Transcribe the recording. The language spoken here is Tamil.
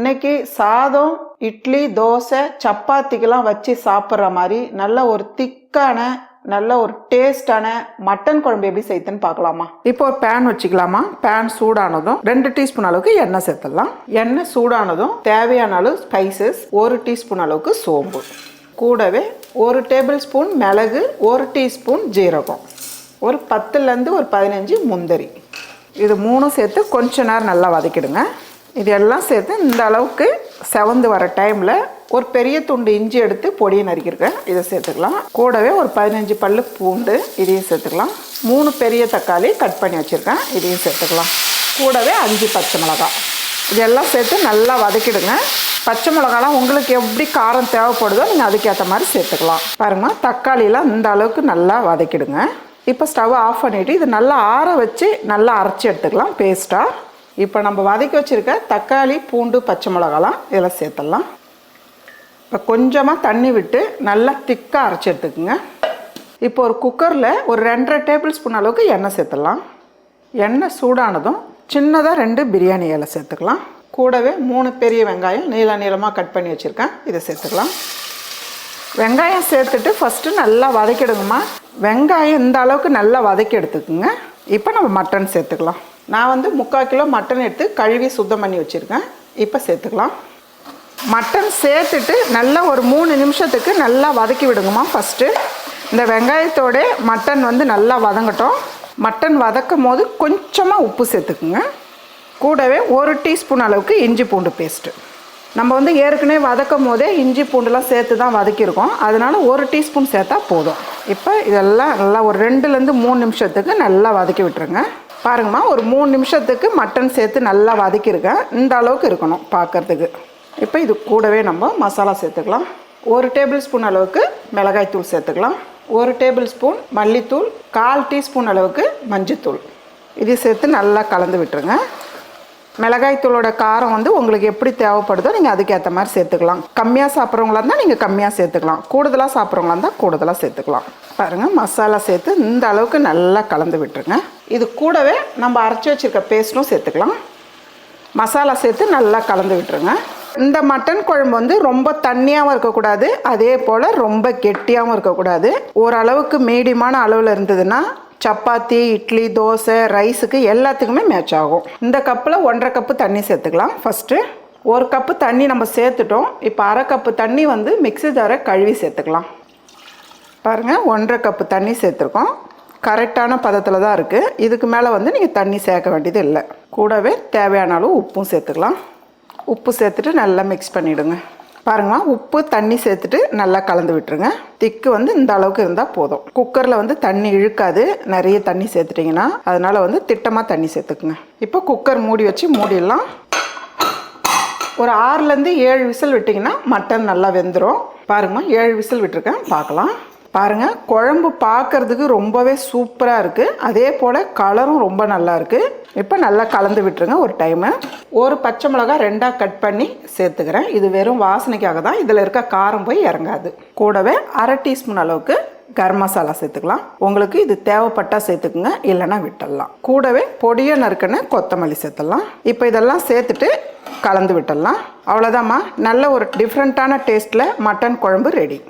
இன்னைக்கு சாதம் இட்லி தோசை சப்பாத்திக்கெல்லாம் வச்சு சாப்பிட்ற மாதிரி நல்ல ஒரு திக்கான நல்ல ஒரு டேஸ்டான மட்டன் குழம்பு எப்படி செய்யுதுன்னு பார்க்கலாமா? இப்போ ஒரு பேன் வச்சுக்கலாமா? பேன் சூடானதும் ரெண்டு டீஸ்பூன் அளவுக்கு எண்ணெய் சேர்த்துடலாம். எண்ணெய் சூடானதும் தேவையான அளவு ஸ்பைசஸ் ஒரு டீஸ்பூன் அளவுக்கு சோம்பு. கூடவே ஒரு டேபிள் ஸ்பூன் மிளகு ஒரு டீஸ்பூன் ஜீரகம். ஒரு பத்துலேருந்து ஒரு பதினஞ்சு முந்திரி. இது மூணும் சேர்த்து கொஞ்ச நேரம் நல்லா வதக்கிடுங்க. இது எல்லாம் சேர்த்து இந்த அளவுக்கு செவந்து வர டைமில் ஒரு பெரிய துண்டு இஞ்சி எடுத்து பொடியை நறுக்கியிருக்கேன். இதை சேர்த்துக்கலாம். கூடவே ஒரு பதினஞ்சு பல் பூண்டு இதையும் சேர்த்துக்கலாம். மூணு பெரிய தக்காளி கட் பண்ணி வச்சுருக்கேன். இதையும் சேர்த்துக்கலாம். கூடவே அஞ்சு பச்சை மிளகாய். இதெல்லாம் சேர்த்து நல்லா வதக்கிடுங்க. பச்சை மிளகாலாம் உங்களுக்கு எப்படி காரம் தேவைப்படுதோ நீங்கள் அதுக்கேற்ற மாதிரி சேர்த்துக்கலாம். பாருங்கள் தக்காளியெலாம் இந்த அளவுக்கு நல்லா வதக்கிடுங்க. இப்போ ஸ்டவ் ஆஃப் பண்ணிவிட்டு இது நல்லா ஆற வச்சு நல்லா அரைச்சி எடுத்துக்கலாம் பேஸ்ட்டாக இப்போ நம்ம வதக்கி வச்சுருக்க தக்காளி பூண்டு பச்சை மிளகாலாம் இதில் சேர்த்துடலாம். இப்போ கொஞ்சமாக தண்ணி விட்டு நல்லா திக்காக அரைச்சி எடுத்துக்கோங்க. இப்போ ஒரு குக்கரில் ஒரு ரெண்டரை டேபிள் ஸ்பூன் அளவுக்கு எண்ணெய் சேர்த்துடலாம். எண்ணெய் சூடானதும் சின்னதாக ரெண்டு பிரியாணி இலை சேர்த்துக்கலாம். கூடவே மூணு பெரிய வெங்காயம் நீள நீளமாக கட் பண்ணி வச்சுருக்கேன். இதை சேர்த்துக்கலாம். வெங்காயம் சேர்த்துட்டு ஃபஸ்ட்டு நல்லா வதக்கிடுங்கம்மா. வெங்காயம் இந்த அளவுக்கு நல்லா வதக்கி எடுத்துக்குங்க. இப்போ நம்ம மட்டன் சேர்த்துக்கலாம். நான் வந்து முக்கால் கிலோ மட்டன் எடுத்து கழுவி சுத்தம் பண்ணி வச்சுருக்கேன். இப்போ சேர்த்துக்கலாம். மட்டன் சேர்த்துட்டு நல்லா ஒரு மூணு நிமிஷத்துக்கு நல்லா வதக்கி விடுங்கம்மா ஃபஸ்ட்டு இந்த வெங்காயத்தோட மட்டன் வந்து நல்லா வதங்கட்டும். மட்டன் வதக்கும் போது கொஞ்சமாக உப்பு சேர்த்துக்குங்க. கூடவே ஒரு டீஸ்பூன் அளவுக்கு இஞ்சி பூண்டு பேஸ்ட்டு நம்ம வந்து ஏற்கனவே வதக்கும் போதே இஞ்சி பூண்டுலாம் சேர்த்து தான் வதக்கியிருக்கோம். அதனால் ஒரு டீஸ்பூன் சேர்த்தா போதும். இப்போ இதெல்லாம் நல்லா ஒரு ரெண்டுலேருந்து மூணு நிமிஷத்துக்கு நல்லா வதக்கி விட்டுருங்க. பாருங்கம்மா ஒரு மூணு நிமிஷத்துக்கு மட்டன் சேர்த்து நல்லா வதக்கியிருக்கேன் இந்த அளவுக்கு இருக்கணும் பார்க்குறதுக்கு. இப்போ இது கூடவே நம்ம மசாலா சேர்த்துக்கலாம். ஒரு டேபிள் ஸ்பூன் அளவுக்கு மிளகாய் தூள் சேர்த்துக்கலாம். ஒரு டேபிள் ஸ்பூன் மல்லித்தூள் கால் டீஸ்பூன் அளவுக்கு மஞ்சத்தூள். இது சேர்த்து நல்லா கலந்து விட்டுருங்க. மிளகாய் தூளோட காரம் வந்து உங்களுக்கு எப்படி தேவைப்படுதோ நீங்கள் அதுக்கேற்ற மாதிரி சேர்த்துக்கலாம். கம்மியாக சாப்பிட்றவங்களா இருந்தால் நீங்கள் கம்மியாக சேர்த்துக்கலாம். கூடுதலாக சாப்பிட்றவங்களா இருந்தால் கூடுதலாக சேர்த்துக்கலாம். பாருங்கள் மசாலா சேர்த்து இந்த அளவுக்கு நல்லா கலந்து விட்டுருங்க. இது கூடவே நம்ம அரைச்சி வச்சுருக்க பேஸ்ட்டும் சேர்த்துக்கலாம். மசாலா சேர்த்து நல்லா கலந்து விட்டுருங்க. இந்த மட்டன் குழம்பு வந்து ரொம்ப தண்ணியாகவும் இருக்கக்கூடாது அதே போல் ரொம்ப கெட்டியாகவும் இருக்கக்கூடாது. ஓரளவுக்கு மீடியமான அளவில் இருந்ததுன்னா சப்பாத்தி இட்லி தோசை ரைஸுக்கு எல்லாத்துக்குமே மேட்ச் ஆகும். இந்த கப்பில் ஒன்றரை கப்பு தண்ணி சேர்த்துக்கலாம். ஃபஸ்ட்டு ஒரு கப்பு தண்ணி நம்ம சேர்த்துட்டோம். இப்போ அரை கப்பு தண்ணி வந்து மிக்ஸி ஜாரை கழுவி சேர்த்துக்கலாம். பாருங்கள் ஒன்றரை கப்பு தண்ணி சேர்த்துருக்கோம். கரெக்டான பதத்தில் தான் இருக்குது இதுக்கு மேலே வந்து நீங்கள் தண்ணி சேர்க்க வேண்டியது இல்லை. கூடவே தேவையான அளவு உப்பும் சேர்த்துக்கலாம். உப்பு சேர்த்துட்டு நல்லா மிக்ஸ் பண்ணிவிடுங்க பாருங்களா உப்பு தண்ணி சேர்த்துட்டு நல்லா கலந்து விட்டுருங்க. திக்கு வந்து இந்த அளவுக்கு இருந்தால் போதும். குக்கரில் வந்து தண்ணி இழுக்காது. நிறைய தண்ணி சேர்த்துட்டிங்கன்னா அதனால் வந்து திட்டமாக தண்ணி சேர்த்துக்குங்க. இப்போ குக்கர் மூடி வச்சு மூடிடலாம். ஒரு ஆறுலேருந்து ஏழு விசில் விட்டிங்கன்னா மட்டன் நல்லா வெந்துடும் பாருங்கம்மா ஏழு விசில் விட்டுருக்கேன். பார்க்கலாம். பாருங்கள் குழம்பு பார்க்குறதுக்கு ரொம்பவே சூப்பராக இருக்குது அதே போல் கலரும் ரொம்ப நல்லா இருக்குது இப்போ நல்லா கலந்து விட்டுருங்க ஒரு டைமு. ஒரு பச்சை மிளகா ரெண்டாக கட் பண்ணி சேர்த்துக்கிறேன். இது வெறும் வாசனைக்காக தான். இதில் இருக்க காரம் போய் இறங்காது. கூடவே அரை டீஸ்பூன் அளவுக்கு கரம் மசாலா சேர்த்துக்கலாம். உங்களுக்கு இது தேவைப்பட்டால் சேர்த்துக்குங்க இல்லைன்னா விட்டுடலாம். கூடவே பொடியை நறுக்குன்னு கொத்தமல்லி சேர்த்துடலாம். இப்போ இதெல்லாம் சேர்த்துட்டு கலந்து விட்டுடலாம். அவ்வளோதாம்மா நல்ல ஒரு டிஃப்ரெண்ட்டான டேஸ்ட்டில் மட்டன் குழம்பு ரெடி